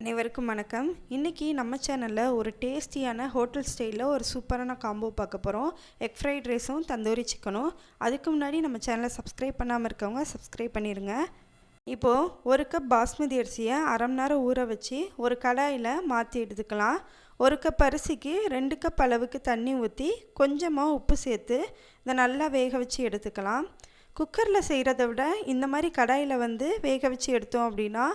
அனைவருக்கும் வணக்கம். இன்றைக்கி நம்ம சேனலில் ஒரு டேஸ்டியான ஹோட்டல் ஸ்டைலில் ஒரு சூப்பரான காம்போ பார்க்க போகிறோம் எக் ஃப்ரைட் ரைஸும் தந்தூரி சிக்கனும் அதுக்கு முன்னாடி நம்ம சேனலை சப்ஸ்கிரைப் பண்ணாமல் இருக்கவங்க சப்ஸ்கிரைப் பண்ணிடுங்க இப்போது ஒரு கப் பாஸ்மதி அரிசியை அரை மணி நேரம் ஊற வச்சு ஒரு கடாயில் மாற்றி எடுத்துக்கலாம். ஒரு கப் அரிசிக்கு ரெண்டு கப் அளவுக்கு தண்ணி ஊற்றி கொஞ்சமாக உப்பு சேர்த்து இதை நல்லா வேக வச்சு எடுத்துக்கலாம். குக்கரில் செய்கிறத விட இந்த மாதிரி கடாயில் வந்து வேக வச்சு எடுத்தோம் அப்படின்னா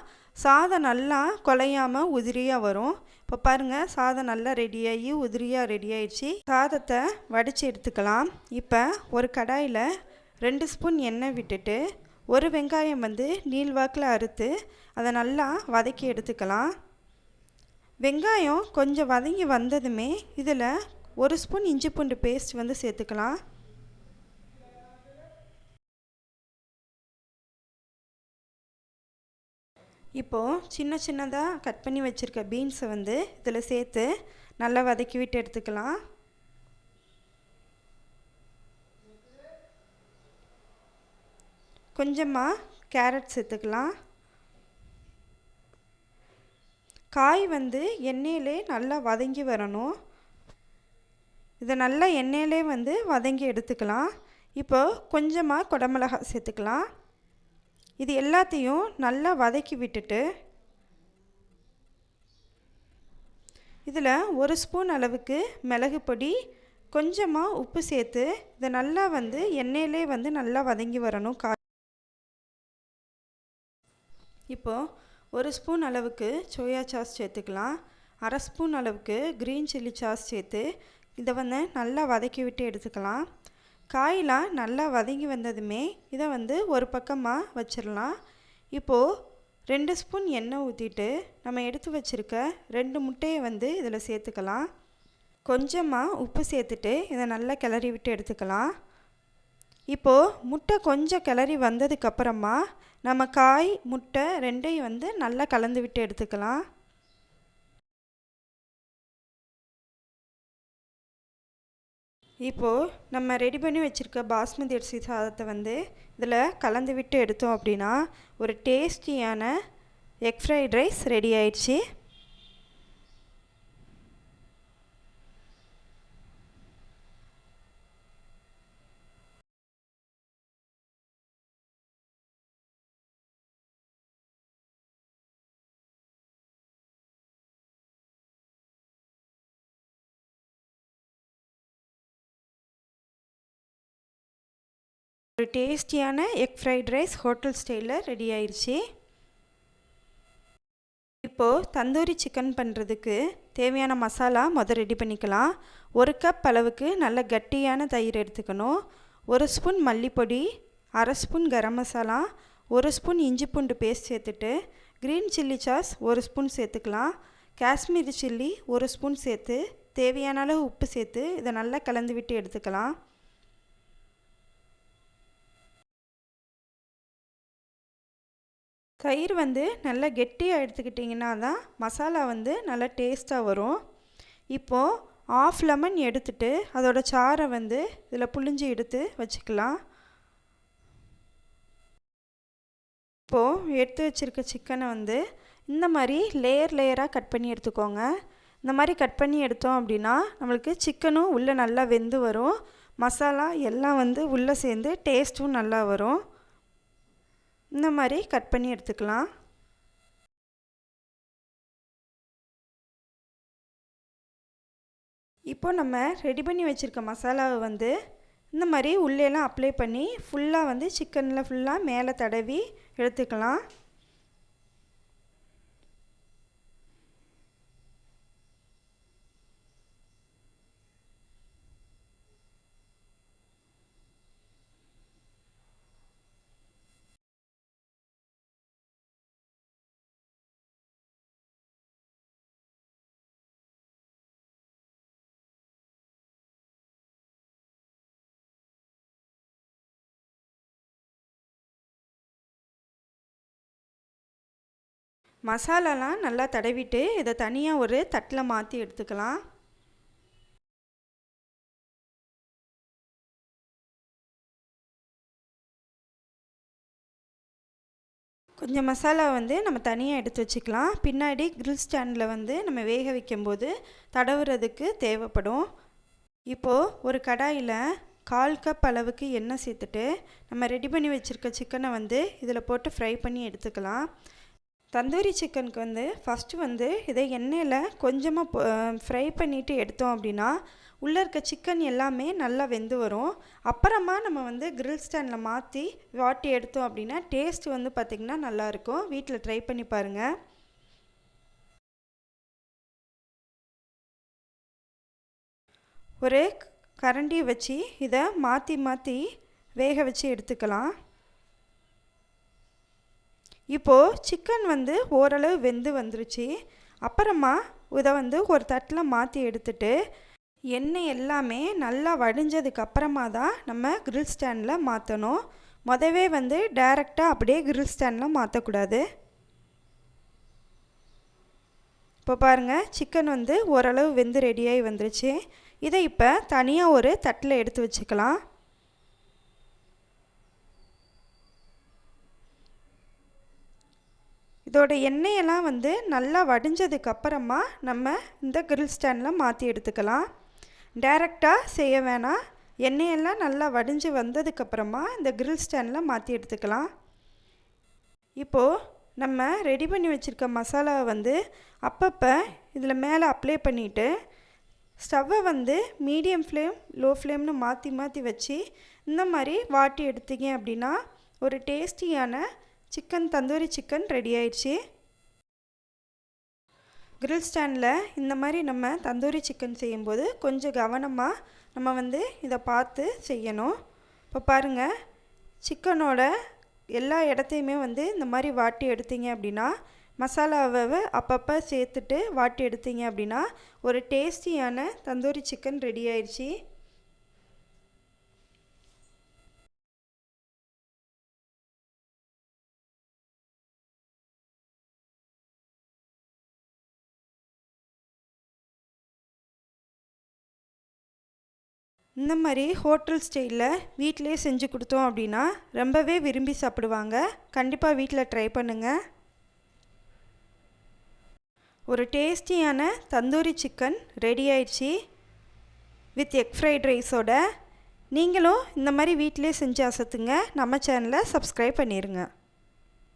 சாதம் நல்லா குலையாமல் உதிரியாக வரும். இப்போ பாருங்கள் சாதம் நல்லா ரெடியாகி உதிரியாக ரெடி ஆயிடுச்சு. சாதத்தை வடித்து எடுத்துக்கலாம். இப்போ ஒரு கடாயில் ரெண்டு ஸ்பூன் எண்ணெய் விட்டுட்டு ஒரு வெங்காயம் வந்து நீள்வாக்கில் அறுத்து அதை நல்லா வதக்கி எடுத்துக்கலாம். வெங்காயம் கொஞ்சம் வதங்கி வந்ததுமே இதில் ஒரு ஸ்பூன் இஞ்சி பூண்டு பேஸ்ட் வந்து சேர்த்துக்கலாம். இப்போது சின்ன சின்னதாக கட் பண்ணி வச்சுருக்க பீன்ஸை வந்து இதில் சேர்த்து நல்லா வதக்கி விட்டு எடுத்துக்கலாம். கொஞ்சமாக கேரட் சேர்த்துக்கலாம். காய் வந்து எண்ணெயிலே நல்லா வதங்கி வரணும். இதை நல்லா எண்ணெயிலே வந்து வதங்கி எடுத்துக்கலாம். இப்போ கொஞ்சமாக குடமிளகா சேர்த்துக்கலாம். இது எல்லாத்தையும் நல்லா வதக்கி விட்டுட்டு இதில் ஒரு ஸ்பூன் அளவுக்கு மிளகு பொடி கொஞ்சமாக உப்பு சேர்த்து இதை நல்லா வந்து எண்ணெயிலே வந்து நல்லா வதங்கி வரணும் கா இப்போது ஒரு ஸ்பூன் அளவுக்கு சோயா சாஸ் சேர்த்துக்கலாம். அரை ஸ்பூன் அளவுக்கு க்ரீன் சில்லி சாஸ் சேர்த்து இதை வந்து நல்லா வதக்கி விட்டு எடுத்துக்கலாம். காயெலாம் நல்லா வதங்கி வந்ததுமே இதை வந்து ஒரு பக்கமாக வச்சிடலாம். இப்போது ரெண்டு ஸ்பூன் எண்ணெய் ஊற்றிட்டு நம்ம எடுத்து வச்சுருக்க ரெண்டு முட்டையை வந்து இதில் சேர்த்துக்கலாம். கொஞ்சமாக உப்பு சேர்த்துட்டு இதை நல்லா கிளறி விட்டு எடுத்துக்கலாம். இப்போது முட்டை கொஞ்சம் கிளறி வந்ததுக்கப்புறமா நம்ம காய் முட்டை ரெண்டையும் வந்து நல்லா கலந்து விட்டு எடுத்துக்கலாம். இப்போது நம்ம ரெடி பண்ணி வச்சுருக்க பாஸ்மதி அரிசி சாதத்தை வந்து இதில் கலந்து விட்டு எடுத்தோம் அப்படின்னா ஒரு டேஸ்டியான எக் ஃப்ரைட் ரைஸ் ரெடி ஆயிடுச்சு. ஒரு டேஸ்டியான எக் ஃப்ரைட் ரைஸ் ஹோட்டல் ஸ்டைலில் ரெடி ஆயிடுச்சு இப்போது தந்தூரி சிக்கன் பண்ணுறதுக்கு தேவையான மசாலா மொதல் ரெடி பண்ணிக்கலாம். ஒரு கப் அளவுக்கு நல்ல கட்டியான தயிர் எடுத்துக்கணும். ஒரு ஸ்பூன் மல்லிப்பொடி அரை ஸ்பூன் கரம் மசாலா ஒரு ஸ்பூன் இஞ்சி பூண்டு பேஸ்ட் சேர்த்துட்டு க்ரீன் சில்லி சாஸ் ஒரு ஸ்பூன் சேர்த்துக்கலாம். காஷ்மீரி சில்லி ஒரு ஸ்பூன் சேர்த்து தேவையான அளவு உப்பு சேர்த்து இதை நல்லா கலந்து விட்டு எடுத்துக்கலாம். தயிர் வந்து நல்லா கெட்டியாக எடுத்துக்கிட்டிங்கன்னா தான் மசாலா வந்து நல்லா டேஸ்ட்டாக வரும். இப்போது ஆஃப் லெமன் எடுத்துட்டு அதோட சாரை வந்து இதில் புழிஞ்சி எடுத்து வச்சுக்கலாம். இப்போது எடுத்து வச்சுருக்க சிக்கனை வந்து இந்த மாதிரி லேயர் லேயராக கட் பண்ணி எடுத்துக்கோங்க. இந்த மாதிரி கட் பண்ணி எடுத்தோம் அப்படின்னா நம்மளுக்கு சிக்கனும் உள்ளே நல்லா வெந்து வரும். மசாலா எல்லாம் வந்து உள்ளே சேர்ந்து டேஸ்ட்டும் நல்லா வரும். இந்த மாதிரி கட் பண்ணி எடுத்துக்கலாம். இப்போ நம்ம ரெடி பண்ணி வச்சுருக்க மசாலாவை வந்து இந்த மாதிரி உள்ளேலாம் அப்ளை பண்ணி ஃபுல்லாக வந்து சிக்கனில் ஃபுல்லாக மேலே தடவி எடுத்துக்கலாம். மசாலாலாம் நல்லா தடவிட்டு இதை தனியாக ஒரு தட்டில் மாற்றி எடுத்துக்கலாம். கொஞ்சம் மசாலா வந்து நம்ம தனியாக எடுத்து வச்சுக்கலாம். பின்னாடி கிரில் ஸ்டாண்டில் வந்து நம்ம வேக வைக்கும்போது தடவுறதுக்கு தேவைப்படும். இப்போது ஒரு கடாயில் கால் கப் அளவுக்கு எண்ணெய் சேர்த்துட்டு நம்ம ரெடி பண்ணி வச்சுருக்க சிக்கனை வந்து இதில் போட்டு ஃப்ரை பண்ணி எடுத்துக்கலாம். தந்தூரி சிக்கனுக்கு வந்து ஃபஸ்ட்டு வந்து இதை எண்ணெயில் கொஞ்சமாக ஃப்ரை பண்ணிவிட்டு எடுத்தோம் அப்படின்னா உள்ளே இருக்க சிக்கன் எல்லாமே நல்லா வெந்து வரும். அப்புறமா நம்ம வந்து கிரில் ஸ்டாண்டில் மாற்றி வாட்டி எடுத்தோம் அப்படின்னா டேஸ்ட் வந்து பார்த்திங்கன்னா நல்லாயிருக்கும் வீட்டில் ட்ரை பண்ணி பாருங்கள் ஒரு கரண்டி வச்சு இதை மாற்றி மாற்றி வேக வச்சு எடுத்துக்கலாம். இப்போது சிக்கன் வந்து ஓரளவு வெந்து வந்துருச்சு. அப்புறமா இதை வந்து ஒரு தட்டில் மாற்றி எடுத்துட்டு எண்ணெய் எல்லாமே நல்லா வடிஞ்சதுக்கு அப்புறமா தான் நம்ம கிரில் ஸ்டாண்டில் மாற்றணும் மொதவே வந்து டைரெக்டாக அப்படியே கிரில் ஸ்டாண்டில் மாற்றக்கூடாது இப்போ பாருங்கள் சிக்கன் வந்து ஓரளவு வெந்து ரெடியாகி வந்துருச்சு. இதை இப்போ தனியாக ஒரு தட்டில் எடுத்து வச்சுக்கலாம். இதோட எண்ணெயெல்லாம் வந்து நல்லா வடிஞ்சதுக்கு அப்புறமா நம்ம இந்த கிரில் ஸ்டாண்டில் மாற்றி எடுத்துக்கலாம். டைரெக்டாக செய்ய வேணாம். எண்ணெயெல்லாம் நல்லா வடிஞ்சு வந்ததுக்கப்புறமா இந்த கிரில் ஸ்டாண்டில் மாற்றி எடுத்துக்கலாம். இப்போது நம்ம ரெடி பண்ணி வச்சுருக்க மசாலாவை வந்து அப்பப்போ இதில் மேலே அப்ளை பண்ணிவிட்டு ஸ்டவ்வை வந்து மீடியம் ஃப்ளேம் லோ ஃப்ளேம்னு மாற்றி மாற்றி வச்சு இந்த மாதிரி வாட்டி எடுத்தீங்க அப்படின்னா ஒரு டேஸ்டியான சிக்கன் தந்தூரி சிக்கன் ரெடி ஆயிடுச்சு. கிரில் ஸ்டாண்டில் இந்த மாதிரி நம்ம தந்தூரி சிக்கன் செய்யும்போது கொஞ்சம் கவனமாக நம்ம வந்து இதை பார்த்து செய்யணும். இப்போ பாருங்கள் சிக்கனோட எல்லா இடத்தையுமே வந்து இந்த மாதிரி வாட்டி எடுத்தீங்க அப்படின்னா மசாலாவை அப்பப்போ சேர்த்துட்டு வாட்டி எடுத்தீங்க அப்படின்னா ஒரு டேஸ்டியான தந்தூரி சிக்கன் ரெடி ஆயிடுச்சு. இந்த மாதிரி ஹோட்டல் ஸ்டைலில் வீட்டிலே செஞ்சு கொடுத்தோம் அப்படின்னா ரொம்பவே விரும்பி சாப்பிடுவாங்க. கண்டிப்பாக வீட்டில் ட்ரை பண்ணுங்கள் ஒரு டேஸ்டியான தந்தூரி சிக்கன் ரெடி ஆயிடுச்சு. வித் எக் ஃப்ரைட் ரைஸோட நீங்களும் இந்த மாதிரி வீட்டிலே செஞ்சு அசத்துங்க. நம்ம சேனலை சப்ஸ்கிரைப் பண்ணிடுங்க